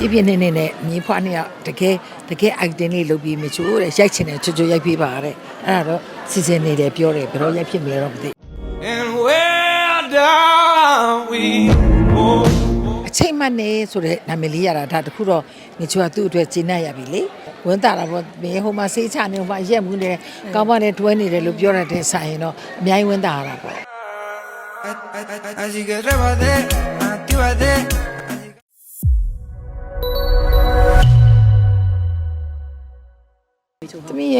ပြပြနေနေနဲ့မြေဖွားနှစ်ယောက်တကယ်တကယ် item လေးလုပ်ပြီးမချိုးတဲ့ရိုက်ချင်တယ်ချွတ်ချွတ်ရိုက်ပေးပါတဲ့အဲ့ဒါတော့စီစဉ်နေတယ်ပြောတယ်ဘယ်တော့ရိုက်ဖြစ်မလဲတော့မသိ And where down we go. အချိန်မှတ်နေဆိုတဲ့နာမည်လေးရတာဒါတခုတော့မချိုးကသူ့အတွက်ကျင်းနေရပြီလေဝန်တာတာပေါ့မင်းဟိုမှာစေးချနေဟိုမှာရက်မှုနေကောင်းပါနဲ့တွဲနေတယ်လို့ပြောရတဲ့ဆိုင်ရင်တော့အများကြီးဝန်တာရတာပေါ့ Así que rébate,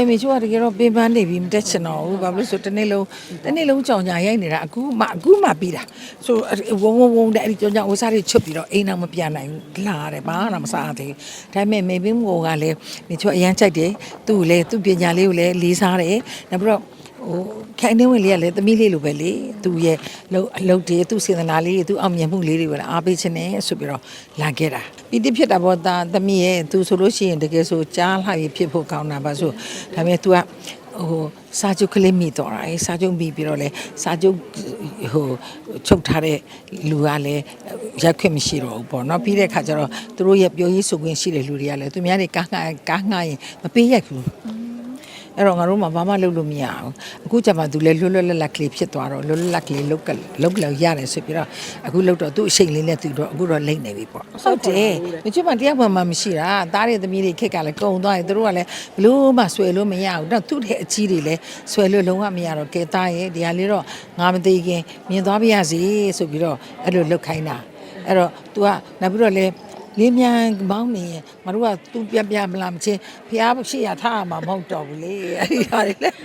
သမီးရဲ့မိချိုးကတကယ်တော့ပင်ပန်းနေပြီမတက်ချင်တော့ဘူးဘာလို့လဲဆိုတနေ့လုံးတနေ့လုံးကြောင်ညာရိုက်နေတာအခုမှအခုမှပြီးတာဆိုဝုံဝုံဝုံတဲ့အဲ့ဒီကြောင်ညာဝစားတွေချွတ်ပြီးတော့အိမ်အောင်မပြန်နိုင်ဘူးလာတယ်ဘာမှမစားသေးဘူးဒါပေမဲ့မေဘင်းမိုကလည်းမိချိုးအရန်ကြိုက်တယ်သူ့ကိုလည်းသူ့ပညာလေးကိုလည်းလေးစားတယ်နောက်ပြီးတော့ ဟိုခိုင်နေဝင်လေးကလည်းသမီးလေးလိုပဲလေသူ့ရဲ့လုံအလုပ်တွေသူ့စေတနာလေးတွေသူ့အောင်မြင်မှုလေးတွေကိုလည်းအားပေးခြင်းနဲ့ဆိုပြီးတော့လာခဲ့တာပီတိဖြစ်တာပေါ့ဒါသမီးရဲ့သူဆိုလို့ရှိရင်တကယ်ဆိုကြားလှရဖြစ်ဖို့ကောင်းတာပါဆိုဒါပေမဲ့ तू ကဟိုစာချုပ်ကလေးမိတော့တာအဲစာချုပ်မိပြီးတော့လေစာချုပ်ဟိုချုပ်ထားတဲ့လူကလည်းရက်ခွင့်မရှိတော့ဘူးပေါ့နော်ပြီးတဲ့ခါကျတော့သူတို့ရဲ့ပြောရေးဆိုခွင့်ရှိတဲ့လူတွေကလည်းသူများတွေကားငှားကားငှားရင်မပေးရိုက်ဘူး အဲ့တော့ငါတို့မှဘာမှလုပ်လို့မရဘူးအခုကျမှသူလည်းလွတ်လွတ်လပ်လပ်ကလေးဖြစ်သွားတော့လွတ်လွတ်လပ်ကလေးလုတ်ကလုတ်လောက်ရတယ်ဆိုပြီးတော့အခုလုတ်တော့သူ့အချိန်လေးနဲ့သူတော့အခုတော့လိမ့်နေပြီပေါ့ဟုတ်တယ်မချွတ်မှတရားမှန်မှမရှိတာသားတဲ့သမီးတွေခက်ကလည်းကုံသွားရင်သူတို့ကလည်းဘလို့မှဆွဲလို့မရဘူးတော့သူ့တဲ့အကြီးတွေလည်းဆွဲလို့လုံးဝမရတော့ကဲသားရဲ့ဒီဟာလေးတော့ငါမသိခင်မြင်သွားပါရစေဆိုပြီးတော့အဲ့လိုလုတ်ခိုင်းတာအဲ့တော့ तू ကနောက်ပြီးတော့လည်း လေးမြန်မောင်းနေရင်မတို့ကသူပြပြမလားမချင်းဖះရှိရထားရမှာမဟုတ်တော့ဘူးလေအဲ့ဒီဟာတွေလည်း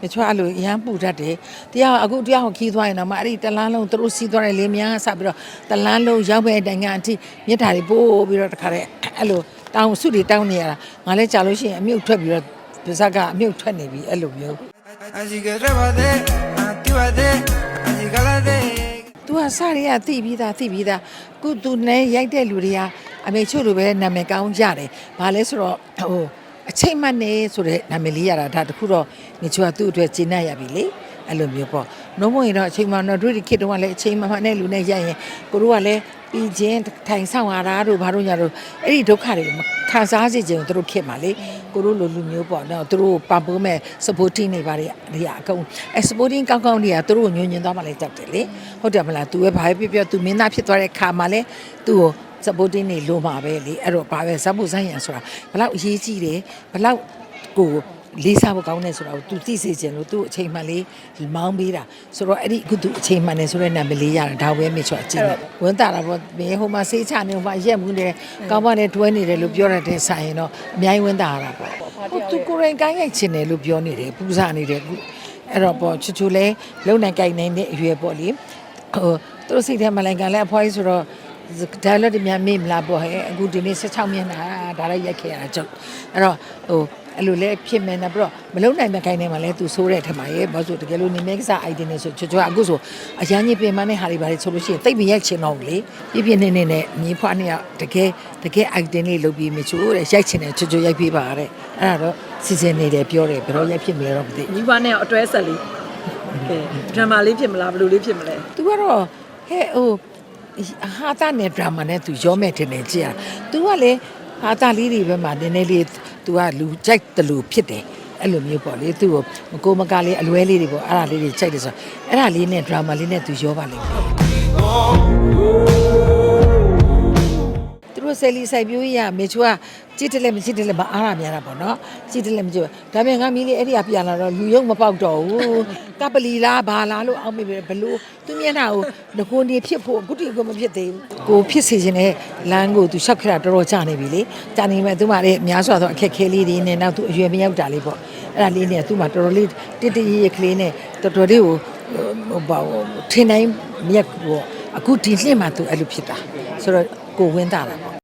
မချွားလို့ရမ်းပူတတ်တယ်တရားအခုတရားဟောခီးသွားရင်တော့မအဲ့ဒီတလန်းလုံးသူတို့စီးသွားတဲ့လေးမြန်ဆက်ပြီးတော့တလန်းလုံးရောက်မဲ့တိုင်ကအထိမြစ်တာတွေပို့ပြီးတော့တခါတည်းအဲ့လိုတောင်းစုတွေတောင်းနေရတာငါလည်းကြာလို့ရှိရင်အမြုပ်ထွက်ပြီးတော့ပါဇက်ကအမြုပ်ထွက်နေပြီအဲ့လိုမျိုး Así que rébate, actívate. Así que la de. तू ကစရီကသိပြီးသားသိပြီးသားခု तू နဲ့ရိုက်တဲ့လူတွေကအမေချို့လိုပဲနာမည်ကောင်းကြတယ်ဘာလဲဆိုတော့ဟိုအချိန်မှတ်နေဆိုတဲ့နာမည်လေးရတာဒါတခုတော့မေချိုကသူ့အတွက်ကျင်းနေရပြီလေအဲ့လိုမျိုးပေါ့နှုံးမရင်တော့အချိန်မှတော့တို့ဒီခေတ်တုန်းကလည်းအချိန်မှမှနဲ့လူနဲ့ရိုက်ရင်ကိုတို့ကလည်း ပြီးချင်းထိုင်ဆောင်ရတာတို့ဘာတို့ညာတို့အဲ့ဒီဒုက္ခတွေကိုမခံစားစေချင်ဘူးတို့ဖြစ်မှာလေကိုတို့လိုလူမျိုးပေါ့နော်တို့ပံ့ပိုးမဲ့ supporting တွေပါတွေတွေအကုန်အဲ supporting ကောင်းကောင်းတွေကတို့ကိုညွှန်ညင်သွားမှလည်းတတ်တယ်လေဟုတ်တယ်မလား तू ပဲဘာပဲပြောပြော तू မင်းသားဖြစ်သွားတဲ့ခါမှာလဲသူ့ကို supporting တွေလိုမှာပဲလေအဲ့တော့ဘာပဲဇက်ဖို့ဇက်ရံဆိုတာဘလောက်အရေးကြီးတယ်ဘလောက်ကို လေးစားဖို့ကောင်းတယ်ဆိုတာကို तू သိစေချင်လို့ तू အချိန်မှန်လေးမောင်းပေးတာဆိုတော့အဲ့ဒီအခု तू အချိန်မှန်နေဆိုတဲ့နာမည်လေးရတယ်ဒါပဲမေချောအကြည့်တယ်ဝန်တာတာပေါ့မင်းဟိုမှာစေးချနေဟိုမှာရက်မှုနေကောင်းပါနဲ့တွဲနေတယ်လို့ပြောရတဲ့ဆိုင်ရင်တော့အများကြီးဝန်တာရတာပေါ့ဟို तू ကိုယ်တိုင်ကိုင်းရိုက်ချင်တယ်လို့ပြောနေတယ်ပူဇာနေတယ်အခုအဲ့တော့ပေါ့ချူချူလဲလုံနိုင်ကိုင်းနိုင်တဲ့အရွယ်ပေါ့လေဟိုသူတို့စိတ်ထဲမှာလည်းကလည်းအဖွားကြီးဆိုတော့ dialogue တွေများမေ့မလားပေါ့ဟဲ့အခုဒီနေ့16မျက်နှာဒါလည်းရိုက်ခဲ့ရတာကြောက်အဲ့တော့ဟိုအဲ့လိုလဲဖြစ်မယ်နော်ပြီးတော့မလုံနိုင်တဲ့ခိုင်းနေမှာလဲသူဆိုးတဲ့ထက်မှာရေဘာလို့တကယ်လို့နေမဲကစား idea နဲ့ဆိုချွတ်ချွတ်အခုဆိုအရန်ကြီးပြင်မနဲ့ဟာတွေပါလေဆိုလို့ရှိရင်တိတ်မရိုက်ချင်တော့ဘူးလေပြပြနေနေနဲ့မြေဖွားနှစ်ယောက်တကယ်တကယ် idea လေးလုပ်ပြီးမချိုးတဲ့ရိုက်ချင်တယ်ချွတ်ချွတ်ရိုက်ပေးပါတဲ့အဲ့ဒါတော့စီစဉ်နေတယ်ပြောတယ်ဘယ်တော့ရိုက်ဖြစ်မလဲတော့မသိညီမနဲ့အတွဲဆက်လေးကဲဒရမာလေးဖြစ်မလားဘယ်လိုလေးဖြစ်မလဲသူကတော့ဟဲ့ဟို ဟာတာနဲ့ဒရာမာနဲ့သူရောမဲ့တင်နေကြည့်ရသူကလေဟာတာလေးတွေပဲမှာနည်းနည်းလေးသူကလူကြိုက်တယ်လို့ဖြစ်တယ်အဲ့လိုမျိုးပေါ့လေသူ့ကိုမကိုမကလေးအလွဲလေးတွေပေါ့အဲ့ဒါလေးတွေကြိုက်တယ်ဆိုတော့အဲ့ဒါလေးနဲ့ဒရာမာလေးနဲ့သူရောပါလိမ့်မယ်သူ တို့ဆယ်လီဆိုင်ပြိုးကြီးကမေချူကကြည့်တယ်လည်းမကြည့်တယ်လည်းမအားရများတာပေါ့နော်ကြည့်တယ်လည်းမကြည့်ဘူးဒါပေမဲ့ငါမီးလေးအဲ့ဒီကပြန်လာတော့လူယုံမပေါက်တော့ဘူးကပလီလားဘာလားလို့အောက်မိပဲဘလို့သူမျက်နှာကိုငကိုနေဖြစ်ဖို့အခုတည်းကမဖြစ်သေးဘူးကိုဖြစ်စေခြင်းနဲ့လမ်းကိုသူရှောက်ခရတော်တော်ကြာနေပြီလေကြာနေမဲ့သူမှလည်းအများစွာသောအခက်ခဲလေးတွေနဲ့နောက်သူအရွယ်မရောက်တာလေးပေါ့အဲ့ဒါလေးနဲ့သူမှတော်တော်လေးတစ်တရရကလေးနဲ့တော်တော်လေးကိုဟိုဘာထင်းတိုင်းမြက်ပေါ့အခုဒီလှင့်မှသူအဲ့လိုဖြစ်တာဆိုတော့ကိုဝင်းတာတာပေါ့